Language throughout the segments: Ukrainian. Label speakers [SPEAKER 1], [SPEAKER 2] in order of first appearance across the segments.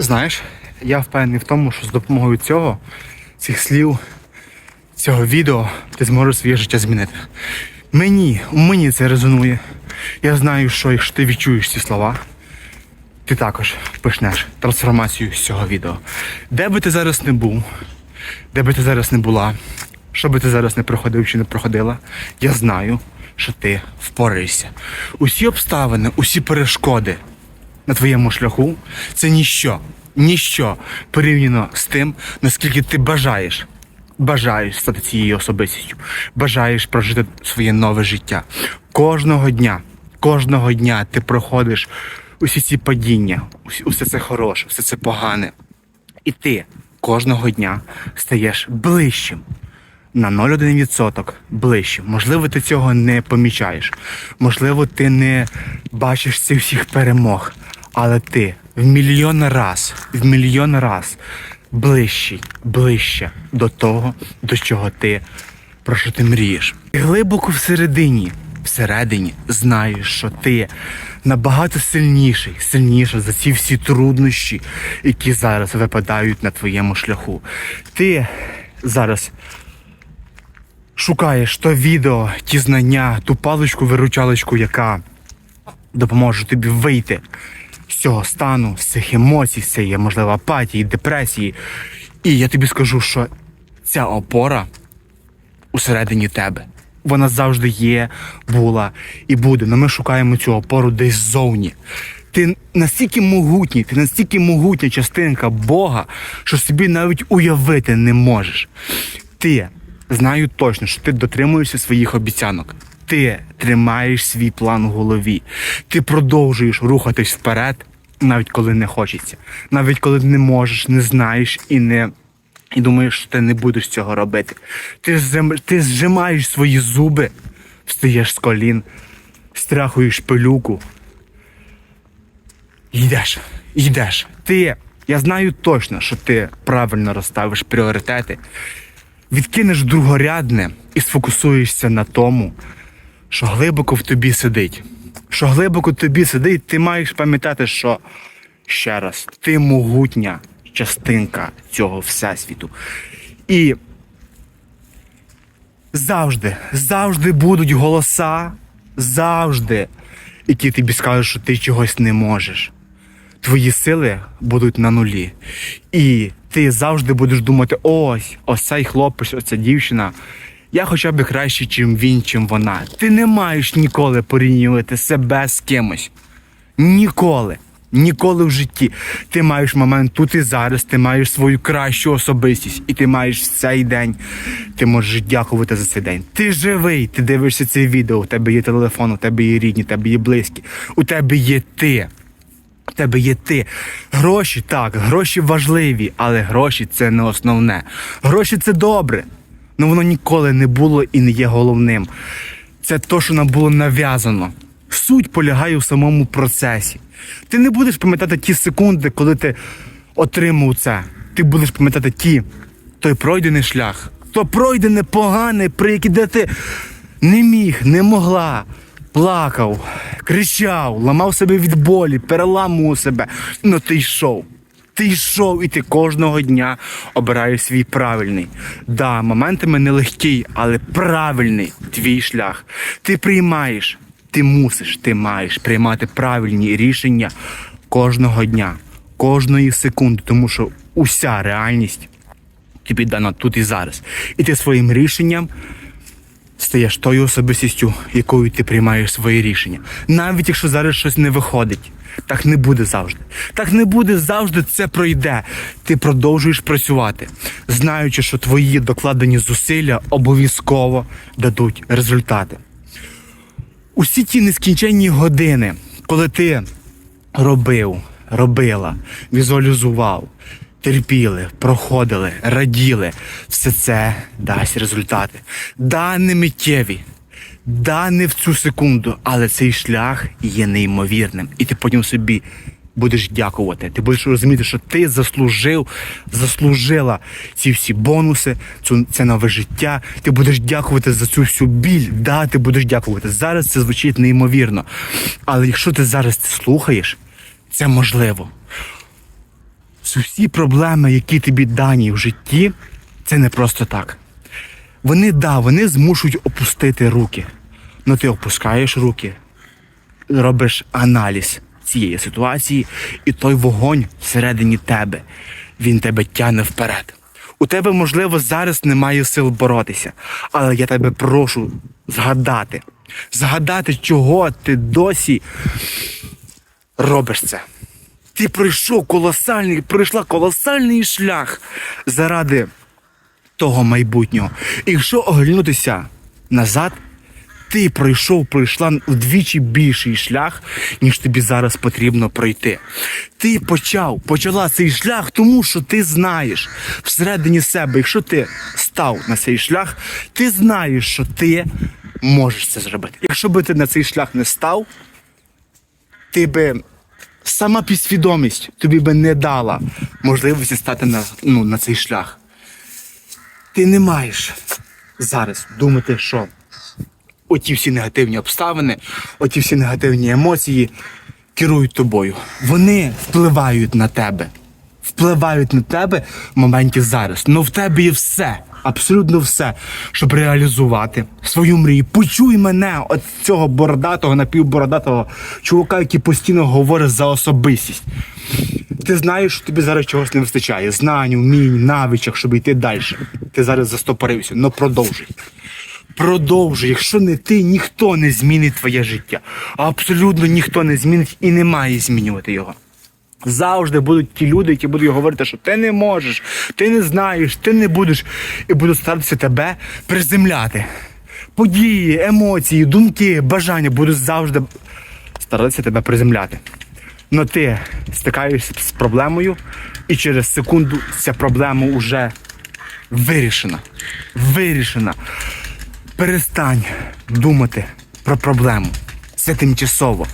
[SPEAKER 1] Знаєш, я впевнений в тому, що з допомогою цього, цих слів, цього відео ти зможеш своє життя змінити. Мені, мені це резонує. Я знаю, що якщо ти відчуєш ці слова, ти також почнеш трансформацію з цього відео. Де би ти зараз не був, де би ти зараз не була, що би ти зараз не проходив чи не проходила, я знаю, що ти впораєшся. Усі обставини, усі перешкоди на твоєму шляху це ніщо, ніщо порівняно з тим, наскільки ти бажаєш. Бажаєш стати цією особистістю, бажаєш прожити своє нове життя. Кожного дня, кожного дня ти проходиш усі ці падіння, усе це хороше, все це погане. І ти кожного дня стаєш ближчим на 0,1% ближче. Можливо, ти цього не помічаєш. Можливо, ти не бачиш цих всіх перемог. Але ти в мільйон раз, в мільйон раз ближчий, ближче до того, до чого ти про що ти мрієш. І глибоко всередині, всередині знаєш, що ти набагато сильніший, сильніша за ці всі труднощі, які зараз випадають на твоєму шляху. Ти зараз шукаєш то відео, ті знання, ту паличку-виручалочку, яка допоможе тобі вийти з цього стану, з цих емоцій, з цієї, можливо, апатії, депресії. І я тобі скажу, що ця опора усередині тебе. Вона завжди є, була і буде. Але ми шукаємо цю опору десь ззовні. Ти настільки могутній, ти настільки могутня частинка Бога, що собі навіть уявити не можеш. Ти знаю точно, що ти дотримуєшся своїх обіцянок. Ти тримаєш свій план у голові. Ти продовжуєш рухатись вперед, навіть коли не хочеться, навіть коли не можеш, не знаєш і не і думаєш, що ти не будеш цього робити. Ти, ти зжимаєш свої зуби, встаєш з колін, стряхуєш пилюку. Йдеш, йдеш. Ти, я знаю точно, що ти правильно розставиш пріоритети, відкинеш другорядне і сфокусуєшся на тому, що глибоко в тобі сидить. Що глибоко в тобі сидить, ти маєш пам'ятати, що ще раз, ти могутня частинка цього всесвіту. І завжди, завжди будуть голоса, завжди, які тобі скажуть, що ти чогось не можеш. Твої сили будуть на нулі. І ти завжди будеш думати: ось, ось цей хлопець, ось ця дівчина. Я хоча б краще, чим він, чим вона. Ти не маєш ніколи порівнювати себе з кимось. Ніколи. Ніколи в житті. Ти маєш момент тут і зараз, ти маєш свою кращу особистість, і ти маєш цей день. Ти можеш дякувати за цей день. Ти живий, ти дивишся це відео, у тебе є телефон, у тебе є рідні, у тебе є близькі, у тебе є ти. У тебе є ти. Гроші так, гроші важливі, але гроші це не основне. Гроші це добре. Але воно ніколи не було і не є головним. Це то, що нам було нав'язано. Суть полягає в самому процесі. Ти не будеш пам'ятати ті секунди, коли ти отримав це. Ти будеш пам'ятати ті, той пройдений шлях, то пройдене погане, при який де ти не міг, не могла. Плакав, кричав, ламав себе від болі, переламував себе. Ну ти йшов. Ти йшов, і ти кожного дня обираєш свій правильний. Да, моментами нелегкий, але правильний твій шлях. Ти приймаєш, ти мусиш, ти маєш приймати правильні рішення кожного дня, кожної секунди, тому що уся реальність тобі дана тут і зараз. І ти своїм рішенням стаєш тою особистістю, якою ти приймаєш свої рішення. Навіть якщо зараз щось не виходить, так не буде завжди. Так не буде завжди, це пройде. Ти продовжуєш працювати, знаючи, що твої докладені зусилля обов'язково дадуть результати. Усі ті нескінченні години, коли ти робив, робила, візуалізував, терпіли, проходили, раділи, все це дасть результати. Да, не миттєві, да, не в цю секунду, але цей шлях є неймовірним. І ти потім собі будеш дякувати. Ти будеш розуміти, що ти заслужив, заслужила ці всі бонуси, цю це нове життя. Ти будеш дякувати за цю всю біль. Да, ти будеш дякувати. Зараз це звучить неймовірно. Але якщо ти зараз це слухаєш, це можливо. Всі проблеми, які тобі дані в житті, це не просто так. Вони, да, вони змушують опустити руки. Ну ти опускаєш руки, робиш аналіз цієї ситуації, і той вогонь всередині тебе, він тебе тягне вперед. У тебе, можливо, зараз немає сил боротися, але я тебе прошу згадати, згадати, чого ти досі робиш це. Ти пройшов колосальний, пройшла колосальний шлях заради того майбутнього. І якщо оглянутися назад, ти пройшов, пройшла вдвічі більший шлях, ніж тобі зараз потрібно пройти. Ти почав, почала цей шлях, тому що ти знаєш всередині себе, якщо ти став на цей шлях, ти знаєш, що ти можеш це зробити. Якщо би ти на цей шлях не став, ти би сама підсвідомість тобі би не дала можливості стати на, ну, на цей шлях. Ти не маєш зараз думати, що оті всі негативні обставини, оті всі негативні емоції керують тобою. Вони впливають на тебе. Впливають на тебе в моменті зараз. Ну в тебе є все, абсолютно все, щоб реалізувати свою мрію. Почуй мене, от цього бородатого, напівбородатого чувака, який постійно говорить за особистість. Ти знаєш, що тобі зараз чогось не вистачає. Знань, вмінь, навичок, щоб йти далі. Ти зараз застопорився, ну продовжуй. Продовжуй, якщо не ти, ніхто не змінить твоє життя. Абсолютно ніхто не змінить і не має змінювати його. Завжди будуть ті люди, які будуть говорити, що ти не можеш, ти не знаєш, ти не будеш, і будуть старатися тебе приземляти. Події, емоції, думки, бажання будуть завжди старатися тебе приземляти. Но ти стикаєшся з проблемою, і через секунду ця проблема вже вирішена. Вирішена. Перестань думати про проблему. Це тимчасово.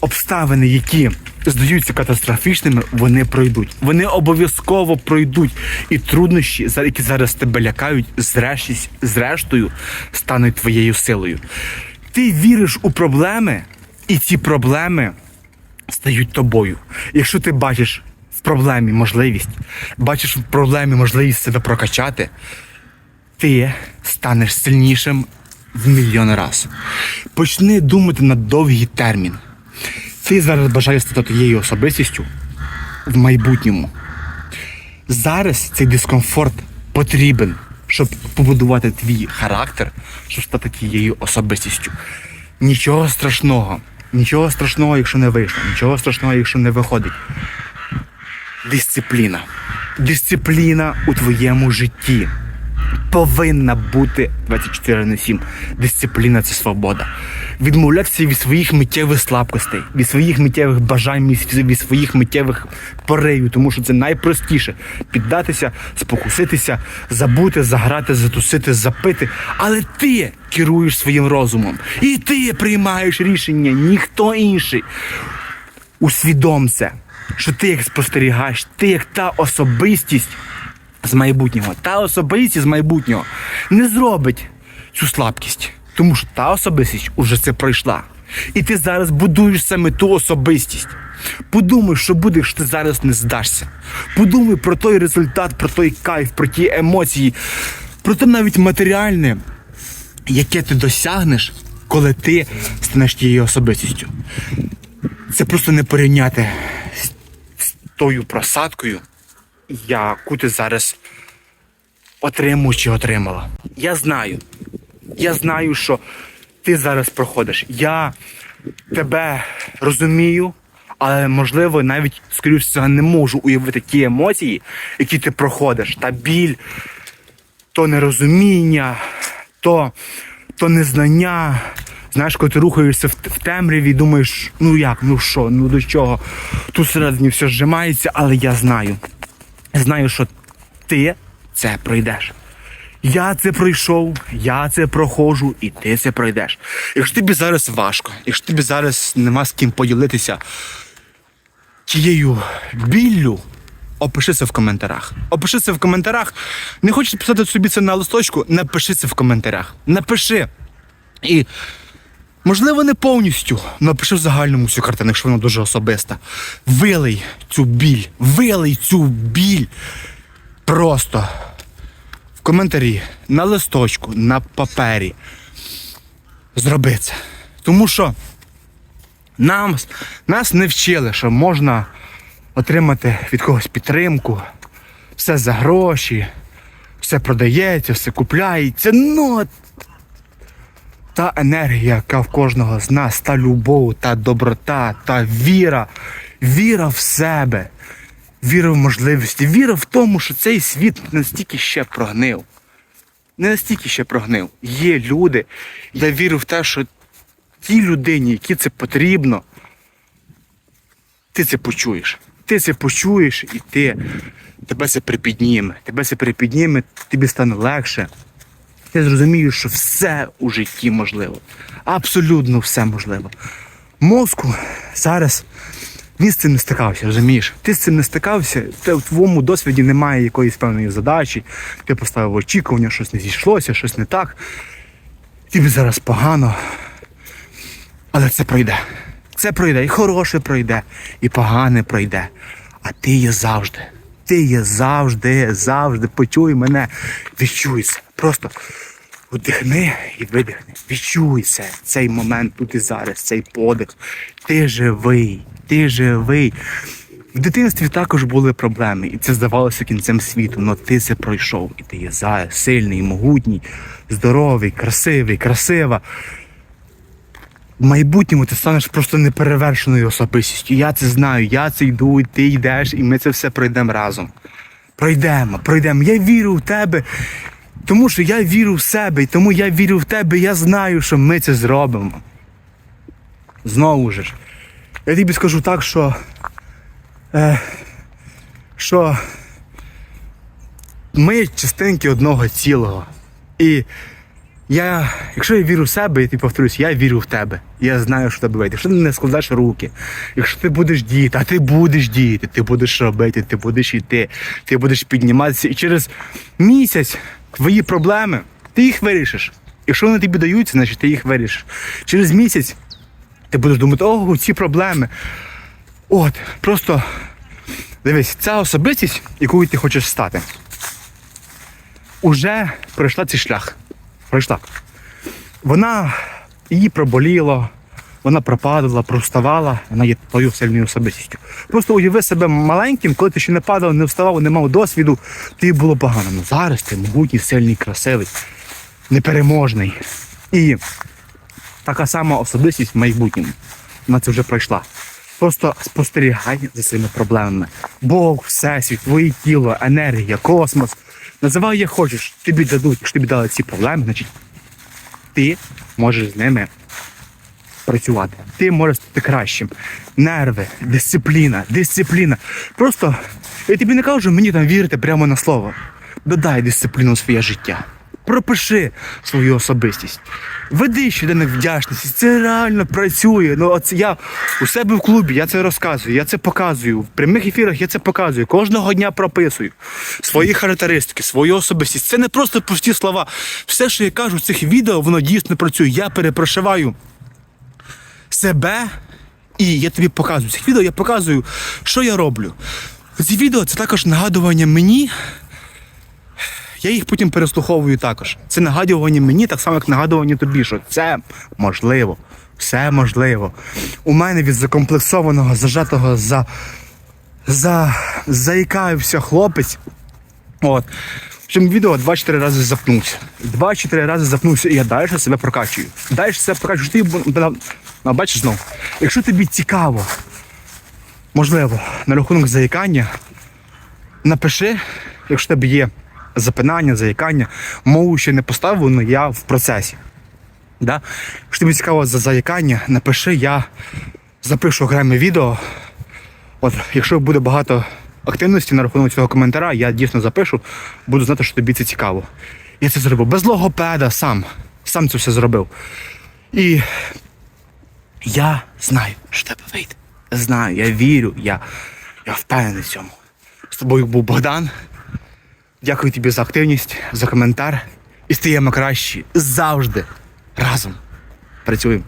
[SPEAKER 1] Обставини, які здаються катастрофічними, вони пройдуть. Вони обов'язково пройдуть. І труднощі, які зараз тебе лякають, зрешті- зрештою стануть твоєю силою. Ти віриш у проблеми, і ці проблеми стають тобою. Якщо ти бачиш в проблемі можливість, бачиш в проблемі можливість себе прокачати, ти станеш сильнішим в мільйон раз. Почни думати на довгий термін. Ти зараз бажаєш стати тією особистістю в майбутньому. Зараз цей дискомфорт потрібен, щоб побудувати твій характер, щоб стати тією особистістю. Нічого страшного, нічого страшного, якщо не вийшло, нічого страшного, якщо не виходить. Дисципліна. Дисципліна у твоєму житті повинна бути 24 на 7. Дисципліна це свобода. Відмовлятися від своїх миттєвих слабкостей, від своїх миттєвих бажань, від своїх миттєвих поривів, тому що це найпростіше піддатися, спокуситися, забути, заграти, затусити, запити. Але ти керуєш своїм розумом. І ти приймаєш рішення, ніхто інший. Усвідом це, що ти як спостерігач, ти як та особистість з майбутнього. Та особистість з майбутнього не зробить цю слабкість, тому що та особистість уже це пройшла. І ти зараз будуєш саме ту особистість. Подумай, що буде, якщо ти зараз не здашся. Подумай про той результат, про той кайф, про ті емоції, про те навіть матеріальне, яке ти досягнеш, коли ти станеш тією особистістю. Це просто не порівняти з, тою просадкою, яку ти зараз отримуєш чи отримала. Я знаю. Я знаю, що ти зараз проходиш. Я тебе розумію, але можливо навіть скоріш всього не можу уявити ті емоції, які ти проходиш. Та біль, то нерозуміння, то, то незнання. Знаєш, коли ти рухаєшся в, в темряві, думаєш, ну як, ну що, ну до чого? Тут всередині все зжимається, але я знаю. Знаю, що ти це пройдеш. Я це пройшов, я це проходжу, і ти це пройдеш. Якщо тобі зараз важко, якщо тобі зараз нема з ким поділитися тією біллю, опиши це в коментарях. Опиши це в коментарях. Не хочеш писати собі це на листочку, напиши це в коментарях. Напиши. І Можливо, не повністю, але пиши в загальному цю картину, якщо вона дуже особиста. Вилий цю біль, вилий цю біль. Просто в коментарі, на листочку, на папері. Зроби це. Тому що нам, нас не вчили, що можна отримати від когось підтримку, все за гроші, все продається, все купляється. Ну, та енергія, яка в кожного з нас, та любов, та доброта, та віра, віра в себе, віра в можливості, віра в тому, що цей світ настільки ще прогнив. Не настільки ще прогнив. Є люди. Я вірю в те, що тій людині, якій це потрібно, ти це почуєш. Ти це почуєш і ти тебе це припідніме. Тебе це припідніме, тобі стане легше. Ти зрозумієш, що все у житті можливо. Абсолютно все можливо. Мозку зараз він з цим не стикався, розумієш? Ти з цим не стикався, те в твоєму досвіді немає якоїсь певної задачі, ти поставив очікування, щось не зійшлося, щось не так. Тобі зараз погано. Але це пройде. Це пройде. І хороше пройде, і погане пройде. А ти є завжди. Ти є завжди, завжди. Почуй мене, відчуй. Просто вдихни і видихни. Відчуй це, цей момент тут і зараз, цей подих. Ти живий, ти живий. В дитинстві також були проблеми, і це здавалося кінцем світу. але ти це пройшов, і ти є зараз сильний, могутній, здоровий, красивий, красива. В майбутньому ти станеш просто неперевершеною особистістю. Я це знаю, я це йду, і ти йдеш, і ми це все пройдемо разом. Пройдемо, пройдемо. Я вірю в тебе, тому що я вірю в себе, і тому я вірю в тебе, я знаю, що ми це зробимо. Знову ж. Я тобі скажу так, що. Е, що ми частинки одного цілого. І я, якщо я вірю в себе, я тобі повторюсь, я вірю в тебе. Я знаю, що тебе вийде. Якщо ти не складаєш руки, якщо ти будеш діяти, а ти будеш діяти, ти будеш робити, ти будеш йти, ти будеш підніматися. І через місяць твої проблеми, ти їх вирішиш. Якщо вони тобі даються, значить ти їх вирішиш. Через місяць ти будеш думати, ого, ці проблеми. От, просто дивись, ця особистість, якою ти хочеш стати, уже пройшла цей шлях. Пройшла. Вона її проболіло, вона пропадала, проставала, вона є твоєю сильною особистістю. Просто уяви себе маленьким, коли ти ще не падав, не вставав, не мав досвіду, тобі було погано. Ну зараз ти могутній, сильний, красивий, непереможний. І така сама особистість в майбутньому. Вона це вже пройшла. Просто спостерігай за своїми проблемами. Бог, всесвіт, твоє тіло, енергія, космос. Називай як хочеш, тобі дадуть, якщо тобі дали ці проблеми, значить ти можеш з ними працювати. Ти можеш стати кращим. Нерви, дисципліна, дисципліна. Просто я тобі не кажу, мені там вірити прямо на слово. Додай дисципліну в своє життя. Пропиши свою особистість. Веди щоденник вдячності. Це реально працює. Ну, от я у себе в клубі, я це розказую, я це показую. В прямих ефірах я це показую. Кожного дня прописую свої характеристики, свою особистість. Це не просто пусті слова. Все, що я кажу в цих відео, воно дійсно працює. Я перепрошиваю себе, і я тобі показую. Цих відео я показую, що я роблю. Ці відео це також нагадування мені. Я їх потім переслуховую також. Це нагадування мені, так само, як нагадування тобі, що це можливо. Все можливо. У мене від закомплексованого, зажатого за. за. заїкався хлопець. От. В цьому відео 2-4 рази запнувся. 2-4 рази запнувся, і я далі себе прокачую. Далі себе прокачую. Ти а, бачиш знову. Якщо тобі цікаво, можливо, на рахунок заїкання, напиши, якщо тебе є запинання, заїкання, мову ще не поставив, але я в процесі. Да? Якщо тобі цікаво за заїкання, напиши, я запишу окреме відео. От, якщо буде багато активності на рахунок цього коментаря, я дійсно запишу, буду знати, що тобі це цікаво. Я це зробив без логопеда сам. Сам це все зробив. І я знаю, що тебе вийде. Знаю, я вірю, я, я впевнений в цьому. З тобою був Богдан. Дякую тобі за активність, за коментар. І стаємо кращі завжди разом. Працюємо.